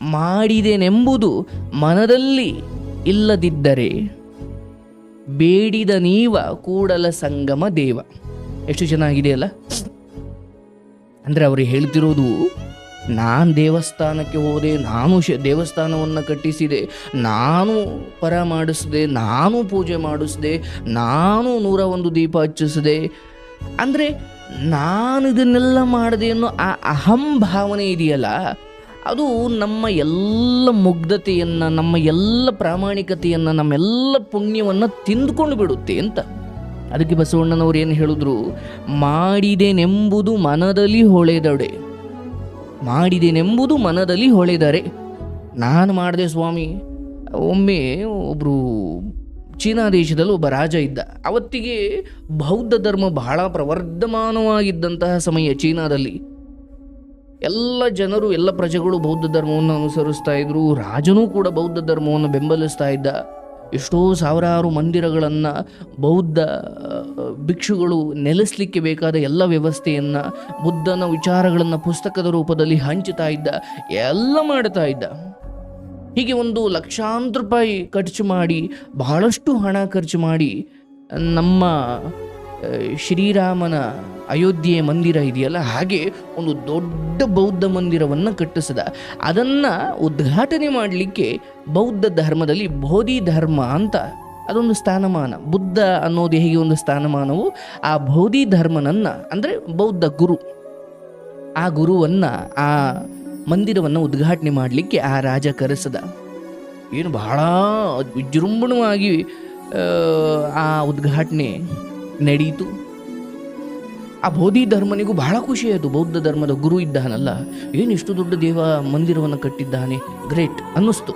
ಮಾಡಿದೆನೆಂಬುದು ಮನದಲ್ಲಿ ಇಲ್ಲದಿದ್ದರೆ ಬೇಡಿದ ನೀವ ಕೂಡಲ ಸಂಗಮ ದೇವ. ಎಷ್ಟು ಚೆನ್ನಾಗಿದೆಯಲ್ಲ? ಅಂದರೆ ಅವರು ಹೇಳ್ತಿರೋದು, ನಾನು ದೇವಸ್ಥಾನಕ್ಕೆ ಹೋದೆ, ನಾನು ಶ, ದೇವಸ್ಥಾನವನ್ನು ಕಟ್ಟಿಸಿದೆ, ನಾನು ಪರ ಮಾಡಿಸಿದೆ, ನಾನು ಪೂಜೆ ಮಾಡಿಸಿದೆ, ನಾನು ನೂರ ಒಂದು ದೀಪ ಹಚ್ಚಿಸಿದೆ. ಅಂದರೆ ನಾನು ಇದನ್ನೆಲ್ಲ ಮಾಡಿದೆ ಅನ್ನೋ ಆ ಅಹಂ ಭಾವನೆ ಇದೆಯಲ್ಲ ಅದು ನಮ್ಮ ಎಲ್ಲ ಮುಗ್ಧತೆಯನ್ನು, ನಮ್ಮ ಎಲ್ಲ ಪ್ರಾಮಾಣಿಕತೆಯನ್ನು ನಮ್ಮೆಲ್ಲ ಪುಣ್ಯವನ್ನು ತಿಂದುಕೊಂಡು ಬಿಡುತ್ತೆ ಅಂತ. ಅದಕ್ಕೆ ಬಸವಣ್ಣನವರು ಏನು ಹೇಳಿದ್ರು? ಮಾಡಿದೆನೆಂಬುದು ಮನದಲ್ಲಿ ಹೊಳೆದಡೆ ಮಾಡಿದೆನೆಂಬುದು ಮನದಲ್ಲಿ ಹೊಳೆದರೆ. ನಾನು ಮಾಡಿದೆ ಸ್ವಾಮಿ. ಒಮ್ಮೆ ಒಬ್ಬರು ಚೀನಾ ದೇಶದಲ್ಲಿ ಒಬ್ಬ ರಾಜ ಇದ್ದ. ಅವತ್ತಿಗೆ ಬೌದ್ಧ ಧರ್ಮ ಬಹಳ ಪ್ರವರ್ಧಮಾನವಾಗಿದ್ದಂತಹ ಸಮಯ ಚೀನಾದಲ್ಲಿ. ಎಲ್ಲ ಜನರು, ಎಲ್ಲ ಪ್ರಜೆಗಳು ಬೌದ್ಧ ಧರ್ಮವನ್ನು ಅನುಸರಿಸ್ತಾ ಇದ್ರು. ರಾಜನೂ ಕೂಡ ಬೌದ್ಧ ಧರ್ಮವನ್ನು ಬೆಂಬಲಿಸ್ತಾ ಇದ್ದ. ಎಷ್ಟೋ ಸಾವಿರಾರು ಮಂದಿರಗಳನ್ನು ಬೌದ್ಧ ಭಿಕ್ಷುಗಳು ನೆಲೆಸಲಿಕ್ಕೆ ಬೇಕಾದ ಎಲ್ಲ ವ್ಯವಸ್ಥೆಯನ್ನು ಬುದ್ಧನ ವಿಚಾರಗಳನ್ನು ಪುಸ್ತಕದ ರೂಪದಲ್ಲಿ ಹಂಚುತ್ತಾ ಇದ್ದ, ಎಲ್ಲ ಮಾಡ್ತಾ ಇದ್ದ. ಹೀಗೆ ಒಂದು ಲಕ್ಷಾಂತರ ರೂಪಾಯಿ ಖರ್ಚು ಮಾಡಿ, ಬಹಳಷ್ಟು ಹಣ ಖರ್ಚು ಮಾಡಿ, ನಮ್ಮ ಶ್ರೀರಾಮನ ಅಯೋಧ್ಯೆ ಮಂದಿರ ಇದೆಯಲ್ಲ ಹಾಗೆ ಒಂದು ದೊಡ್ಡ ಬೌದ್ಧ ಮಂದಿರವನ್ನು ಕಟ್ಟಿಸಿದ. ಅದನ್ನು ಉದ್ಘಾಟನೆ ಮಾಡಲಿಕ್ಕೆ ಬೌದ್ಧ ಧರ್ಮದಲ್ಲಿ ಬೋಧಿ ಧರ್ಮ ಅಂತ ಅದೊಂದು ಸ್ಥಾನಮಾನ. ಬುದ್ಧ ಅನ್ನೋದು ಹೇಗೆ ಒಂದು ಸ್ಥಾನಮಾನವು? ಆ ಬೋಧಿ ಧರ್ಮನನ್ನು ಅಂದರೆ ಬೌದ್ಧ ಗುರು ಆ ಗುರುವನ್ನು ಆ ಮಂದಿರವನ್ನು ಉದ್ಘಾಟನೆ ಮಾಡಲಿಕ್ಕೆ ಆ ರಾಜ ಕರೆಸದ. ಏನು ಬಹಳ ವಿಜೃಂಭಣವಾಗಿ ಆ, ಉದ್ಘಾಟನೆ ನಡೀತು. ಆ ಬೋಧಿ ಧರ್ಮನಿಗೂ ಬಹಳ ಖುಷಿಯಾಯಿತು ಬೌದ್ಧ ಧರ್ಮದ ಗುರು ಇದ್ದಾನಲ್ಲ, ಏನು ಇಷ್ಟು ದೊಡ್ಡ ದೇವ ಮಂದಿರವನ್ನು ಕಟ್ಟಿದ್ದಾನೆ? ಗ್ರೇಟ್ ಅನ್ನಿಸ್ತು.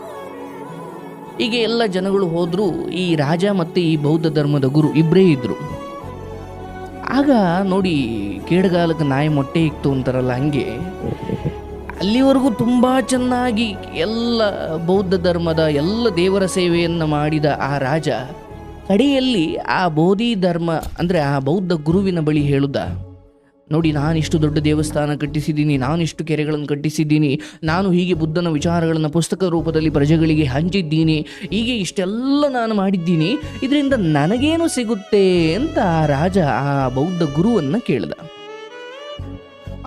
ಹೀಗೆ ಎಲ್ಲ ಜನಗಳು ಹೋದರೂ, ಈ ರಾಜ ಮತ್ತು ಈ ಬೌದ್ಧ ಧರ್ಮದ ಗುರು ಇಬ್ಬರೇ ಇದ್ದರು ಆಗ ನೋಡಿ, ಕೇಡಗಾಲಕ್ಕೆ ನಾಯಿ ಮೊಟ್ಟೆ ಇಕ್ತು ಅಂತಾರಲ್ಲ ಹಂಗೆ. ಅಲ್ಲಿವರೆಗೂ ತುಂಬ ಚೆನ್ನಾಗಿ ಎಲ್ಲ ಬೌದ್ಧ ಧರ್ಮದ ಎಲ್ಲ ದೇವರ ಸೇವೆಯನ್ನು ಮಾಡಿದ ಆ ರಾಜ ಕಡೆಯಲ್ಲಿ ಆ ಬೋಧಿ ಧರ್ಮ, ಅಂದರೆ ಆ ಬೌದ್ಧ ಗುರುವಿನ ಬಳಿ ಹೇಳುದ, ನೋಡಿ ನಾನು ಇಷ್ಟು ದೊಡ್ಡ ದೇವಸ್ಥಾನ ಕಟ್ಟಿಸಿದ್ದೀನಿ ನಾನು ಇಷ್ಟು ಕೆರೆಗಳನ್ನು ಕಟ್ಟಿಸಿದ್ದೀನಿ, ನಾನು ಹೀಗೆ ಬುದ್ಧನ ವಿಚಾರಗಳನ್ನು ಪುಸ್ತಕ ರೂಪದಲ್ಲಿ ಪ್ರಜೆಗಳಿಗೆ ಹಂಚಿದ್ದೀನಿ, ಹೀಗೆ ಇಷ್ಟೆಲ್ಲ ನಾನು ಮಾಡಿದ್ದೀನಿ, ಇದರಿಂದ ನನಗೇನು ಸಿಗುತ್ತೆ ಅಂತ ಆ ರಾಜ ಆ ಬೌದ್ಧ ಗುರುವನ್ನು ಕೇಳಿದ.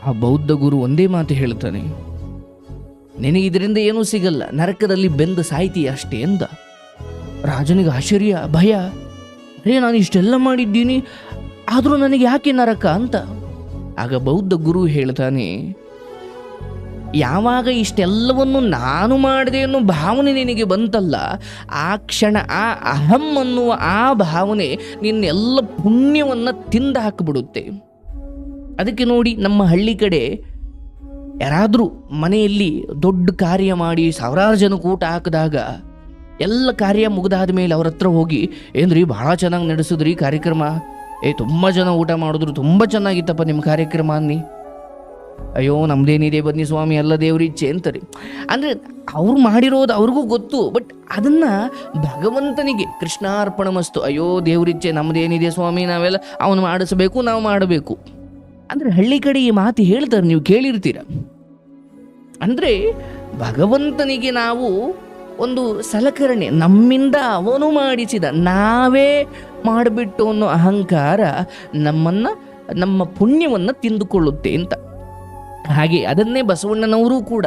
ಆ ಬೌದ್ಧ ಗುರು ಒಂದೇ ಮಾತು ಹೇಳ್ತಾನೆ ನಿನಗೆ ಇದರಿಂದ ಏನೂ ಸಿಗಲ್ಲ, ನರಕದಲ್ಲಿ ಬೆಂದ ಸಾಹಿತಿ ಅಷ್ಟೇ ಎಂದ. ರಾಜನಿಗೆ ಆಶ್ಚರ್ಯ, ಭಯ. ಅರೇ, ನಾನು ಇಷ್ಟೆಲ್ಲ ಮಾಡಿದ್ದೀನಿ, ಆದರೂ ನನಗೆ ಯಾಕೆ ನರಕ? ಅಂತ. ಆಗ ಬೌದ್ಧ ಗುರು ಹೇಳ್ತಾನೆ, ಯಾವಾಗ ಇಷ್ಟೆಲ್ಲವನ್ನು ನಾನು ಮಾಡಿದೆ ಅನ್ನೋ ಭಾವನೆ ನಿನಗೆ ಬಂತಲ್ಲ, ಆ ಕ್ಷಣ, ಆ ಅಹಂ ಅನ್ನುವ ಆ ಭಾವನೆ ನಿನ್ನೆಲ್ಲ ಪುಣ್ಯವನ್ನು ತಿಂದು ಹಾಕಿಬಿಡುತ್ತೆ. ಅದಕ್ಕೆ ನೋಡಿ ನಮ್ಮ ಹಳ್ಳಿ ಕಡೆ ಯಾರಾದರೂ ಮನೆಯಲ್ಲಿ ದೊಡ್ಡ ಕಾರ್ಯ ಮಾಡಿ ಸಾವಿರಾರು ಜನಕ್ಕೆ ಊಟ ಹಾಕಿದಾಗ ಎಲ್ಲ ಕಾರ್ಯ ಮುಗಿದಾದ ಮೇಲೆ ಅವ್ರ ಹತ್ರ ಹೋಗಿ, ಏನ್ರಿ ಭಾಳ ಚೆನ್ನಾಗಿ ನಡೆಸಿದ್ರಿ ಕಾರ್ಯಕ್ರಮ? ಏ, ತುಂಬ ಜನ ಊಟ ಮಾಡಿದ್ರು, ತುಂಬ ಚೆನ್ನಾಗಿತ್ತಪ್ಪ ನಿಮ್ಮ ಕಾರ್ಯಕ್ರಮ ಅನ್ನಿ. ಅಯ್ಯೋ, ನಮ್ದೇನಿದೆ ಬನ್ನಿ ಸ್ವಾಮಿ ಎಲ್ಲ ದೇವ್ರ ಇಚ್ಛೆ ಅಂತಾರೆ ಅಂದರೆ ಅವ್ರು ಮಾಡಿರೋದು ಅವ್ರಿಗೂ ಗೊತ್ತು, ಬಟ್ ಅದನ್ನು ಭಗವಂತನಿಗೆ ಕೃಷ್ಣಾರ್ಪಣ ಮಸ್ತು, ಅಯ್ಯೋ ದೇವ್ರಿಚ್ಛೆ ನಮ್ದೇನಿದೆ ಸ್ವಾಮಿ, ನಾವೆಲ್ಲ ಅವನು ಮಾಡಿಸ್ಬೇಕು, ನಾವು ಮಾಡಬೇಕು. ಅಂದರೆ ಹಳ್ಳಿ ಕಡೆ ಈ ಮಾತು ಹೇಳ್ತಾರೆ, ನೀವು ಕೇಳಿರ್ತೀರ. ಅಂದರೆ ಭಗವಂತನಿಗೆ ನಾವು ಒಂದು ಸಲಕರಣೆ ನಮ್ಮಿಂದ ಅವನು ಮಾಡಿಸಿದ ನಾವೇ ಮಾಡಿಬಿಟ್ಟು ಅನ್ನೋ ಅಹಂಕಾರ ನಮ್ಮನ್ನು, ನಮ್ಮ ಪುಣ್ಯವನ್ನು ತಿಂದುಕೊಳ್ಳುತ್ತೆ ಅಂತ. ಹಾಗೆ ಅದನ್ನೇ ಬಸವಣ್ಣನವರು ಕೂಡ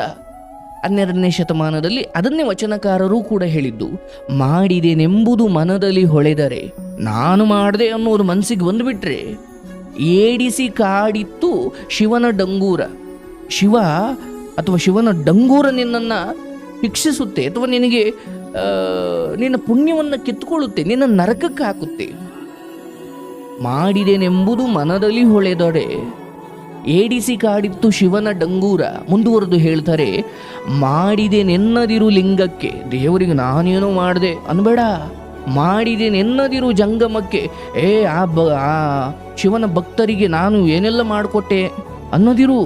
ಹನ್ನೆರಡನೇ ಶತಮಾನದಲ್ಲಿ ಅದನ್ನೇ ವಚನಕಾರರು ಕೂಡ ಹೇಳಿದ್ದು, ಮಾಡಿದೆನೆಂಬುದು ಮನದಲ್ಲಿ ಹೊಳೆದರೆ ನಾನು ಮಾಡಿದೆ ಅನ್ನೋದು ಮನಸ್ಸಿಗೆ ಬಂದುಬಿಟ್ರೆ ಏಡಿಸಿ ಕಾಡಿತ್ತು ಶಿವನ ಡಂಗೂರ. ಶಿವ ಅಥವಾ ಶಿವನ ಡಂಗೂರ ನಿನ್ನನ್ನು ಶಿಕ್ಷಿಸುತ್ತೆ ಅಥವಾ ನಿನಗೆ ನಿನ್ನ ಪುಣ್ಯವನ್ನು ಕಿತ್ತುಕೊಳ್ಳುತ್ತೆ, ನಿನ್ನ ನರಕಕ್ಕೆ ಹಾಕುತ್ತೆ. ಮಾಡಿದೆನೆಂಬುದು ಮನದಲ್ಲಿ ಹೊಳೆದೊಡೆ ಏಡಿಸಿ ಕಾಡಿತ್ತು ಶಿವನ ಡಂಗೂರ ಮುಂದುವರೆದು ಹೇಳ್ತಾರೆ, ಮಾಡಿದೆನೆನ್ನದಿರು ಲಿಂಗಕ್ಕೆ, ದೇವರಿಗೆ ನಾನೇನೋ ಮಾಡಿದೆ, ಅನ್ಬೇಡ. ಮಾಡಿದೆನೆನ್ನದಿರು ಜಂಗಮಕ್ಕೆ, ಏ, ಆ ಆ ಶಿವನ ಭಕ್ತರಿಗೆ ನಾನು ಏನೆಲ್ಲ ಮಾಡಿಕೊಟ್ಟೆ ಅನ್ನೋದಿರು.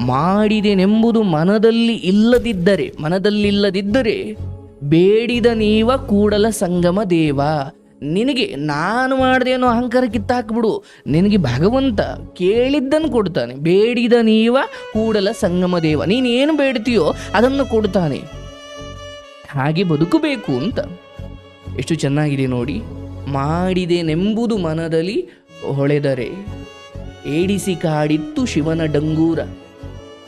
ಮಾಡಿದೆನೆಂಬುದು ಮನದಲ್ಲಿ ಇಲ್ಲದಿದ್ದರೆ, ಮನದಲ್ಲಿಲ್ಲದಿದ್ದರೆ ಬೇಡಿದ ನೀವ ಕೂಡಲ ಸಂಗಮ ದೇವ. ನಿನಗೆ ನಾನು ಮಾಡಿದೆ ಅನ್ನೋ ಅಹಂಕಾರ ಕಿತ್ತಾಕ್ಬಿಡು. ನಿನಗೆ ಭಗವಂತ ಕೇಳಿದ್ದನ್ನು ಕೊಡ್ತಾನೆ. ಬೇಡಿದ ನೀವ ಕೂಡಲ ಸಂಗಮ ದೇವ. ನೀನು ಏನು ಬೇಡ್ತೀಯೋ ಅದನ್ನು ಕೊಡ್ತಾನೆ. ಹಾಗೆ ಬದುಕಬೇಕು ಅಂತ. ಎಷ್ಟು ಚೆನ್ನಾಗಿದೆ ನೋಡಿ. ಮಾಡಿದೆನೆಂಬುದು ಮನದಲ್ಲಿ ಹೊಳೆದರೆ. ಏಡಿಸಿ ಕಾಡಿತ್ತು ಶಿವನ ಡಂಗೂರ.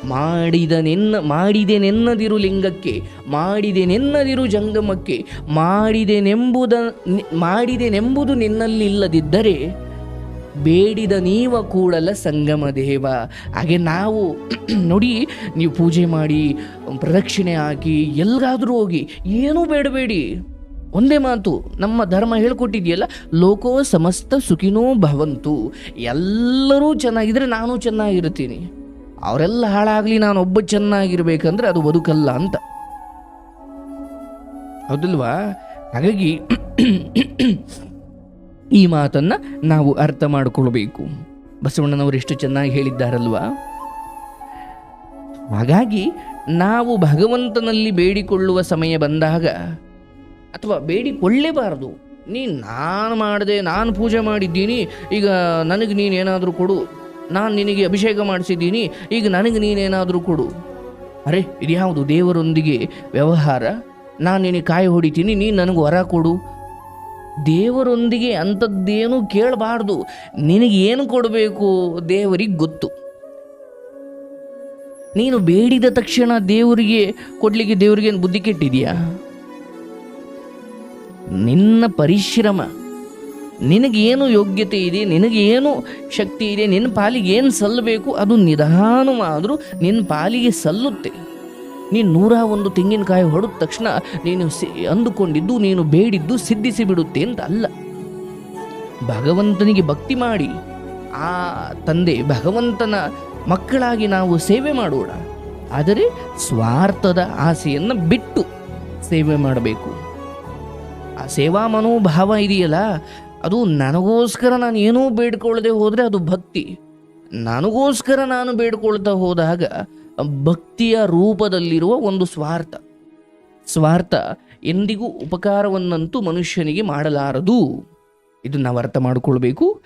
ಮಾಡಿದನೆನ್ನ ಮಾಡಿದೆನೆನ್ನದಿರು ಲಿಂಗಕ್ಕೆ ಮಾಡಿದೆನೆನ್ನದಿರು ಜಂಗಮಕ್ಕೆ, ಮಾಡಿದೆನೆಂಬುದ ಮಾಡಿದೆನೆಂಬುದು ನಿನ್ನಲ್ಲಿಲ್ಲದಿದ್ದರೆ ಬೇಡಿದ ನೀವ ಕೂಡಲ ಸಂಗಮ ದೇವ. ಹಾಗೆ ನಾವು ನೋಡಿ, ನೀವು ಪೂಜೆ ಮಾಡಿ, ಪ್ರದಕ್ಷಿಣೆ ಹಾಕಿ ಎಲ್ಲಾದರೂ ಹೋಗಿ, ಏನೂ ಬೇಡಬೇಡಿ ಒಂದೇ ಮಾತು, ನಮ್ಮ ಧರ್ಮ ಹೇಳ್ಕೊಟ್ಟಿದೆಯಲ್ಲ, ಲೋಕೋ ಸಮಸ್ತ ಸುಖಿನೋ ಭವಂತು. ಎಲ್ಲರೂ ಚೆನ್ನಾಗಿದ್ದರೆ ನಾನು ಚೆನ್ನಾಗಿರ್ತೀನಿ. ಅವರೆಲ್ಲ ಹಾಳಾಗಲಿ ನಾನು ಒಬ್ಬ ಚೆನ್ನಾಗಿರ್ಬೇಕಂದ್ರೆ ಅದು ಬದುಕಲ್ಲ ಅಂತ. ಹೌದಲ್ವಾ? ಹಾಗಾಗಿ ಈ ಮಾತನ್ನ ನಾವು ಅರ್ಥ ಮಾಡಿಕೊಳ್ಬೇಕು. ಬಸವಣ್ಣನವರು ಎಷ್ಟು ಚೆನ್ನಾಗಿ ಹೇಳಿದ್ದಾರಲ್ವಾ? ಹಾಗಾಗಿ ನಾವು ಭಗವಂತನಲ್ಲಿ ಬೇಡಿಕೊಳ್ಳುವ ಸಮಯ ಬಂದಾಗ ಅಥವಾ ಬೇಡಿಕೊಳ್ಳೇಬಾರದು. ನೀನು ನಾನು ಮಾಡಿದೆ, ನಾನು ಪೂಜೆ ಮಾಡಿದ್ದೀನಿ, ಈಗ ನನಗೆ ನೀನು ಏನಾದರೂ ಕೊಡು. ನಾನು ನಿನಗೆ ಅಭಿಷೇಕ ಮಾಡಿಸಿದ್ದೀನಿ, ಈಗ ನನಗೆ ನೀನೇನಾದರೂ ಕೊಡು. ಅರೆ, ಇದ್ಯಾವುದು ದೇವರೊಂದಿಗೆ ವ್ಯವಹಾರ? ನಾನು ನಿನಗೆ ಕಾಯಿ ಹೊಡಿತೀನಿ, ನೀನು ನನಗೆ ವರ ಕೊಡು. ದೇವರೊಂದಿಗೆ ಅಂಥದ್ದೇನೂ ಕೇಳಬಾರ್ದು. ಏನು ಕೊಡಬೇಕು ದೇವರಿಗೆ ಗೊತ್ತು. ನೀನು ಬೇಡಿದ ತಕ್ಷಣ ದೇವರಿಗೆ ಕೊಡಲಿಕ್ಕೆ ದೇವರಿಗೆ ಏನು ಬುದ್ಧಿ ಕೆಟ್ಟಿದೆಯಾ? ನಿನ್ನ ಪರಿಶ್ರಮ. ನಿನಗೇನು ಯೋಗ್ಯತೆ ಇದೆ, ನಿನಗೇನು ಶಕ್ತಿ ಇದೆ ನಿನ್ನ ಪಾಲಿಗೆ ಏನು ಸಲ್ಲಬೇಕು ಅದು ನಿಧಾನವಾದರೂ ನಿನ್ನ ಪಾಲಿಗೆ ಸಲ್ಲುತ್ತೆ. ನೀನು ನೂರ ಒಂದು ತೆಂಗಿನಕಾಯಿ ಹೊಡೆದ ತಕ್ಷಣ ನೀನು ಸಿ, ಅಂದುಕೊಂಡಿದ್ದು, ನೀನು ಬೇಡಿದ್ದು ಸಿದ್ಧಿಸಿ ಬಿಡುತ್ತೆ ಅಂತ ಅಲ್ಲ ಭಗವಂತನಿಗೆ ಭಕ್ತಿ ಮಾಡಿ, ಆ ತಂದೆ ಭಗವಂತನ ಮಕ್ಕಳಾಗಿ ನಾವು ಸೇವೆ ಮಾಡೋಣ. ಆದರೆ ಸ್ವಾರ್ಥದ ಆಸೆಯನ್ನು ಬಿಟ್ಟು ಸೇವೆ ಮಾಡಬೇಕು. ಆ ಸೇವಾ ಮನೋಭಾವ ಇದೆಯಲ್ಲ ಅದು ನನಗೋಸ್ಕರ ನಾನು ಏನೂ ಬೇಡ್ಕೊಳ್ಳದೆ ಹೋದರೆ ಅದು ಭಕ್ತಿ. ನನಗೋಸ್ಕರ ನಾನು ಬೇಡ್ಕೊಳ್ತಾ ಹೋದಾಗ ಭಕ್ತಿಯ ರೂಪದಲ್ಲಿರುವ ಒಂದು ಸ್ವಾರ್ಥ. ಸ್ವಾರ್ಥ ಎಂದಿಗೂ ಉಪಕಾರವನ್ನಂತೂ ಮನುಷ್ಯನಿಗೆ ಮಾಡಲಾರದು. ಇದನ್ನು ಅರ್ಥ ಮಾಡಿಕೊಳ್ಬೇಕು.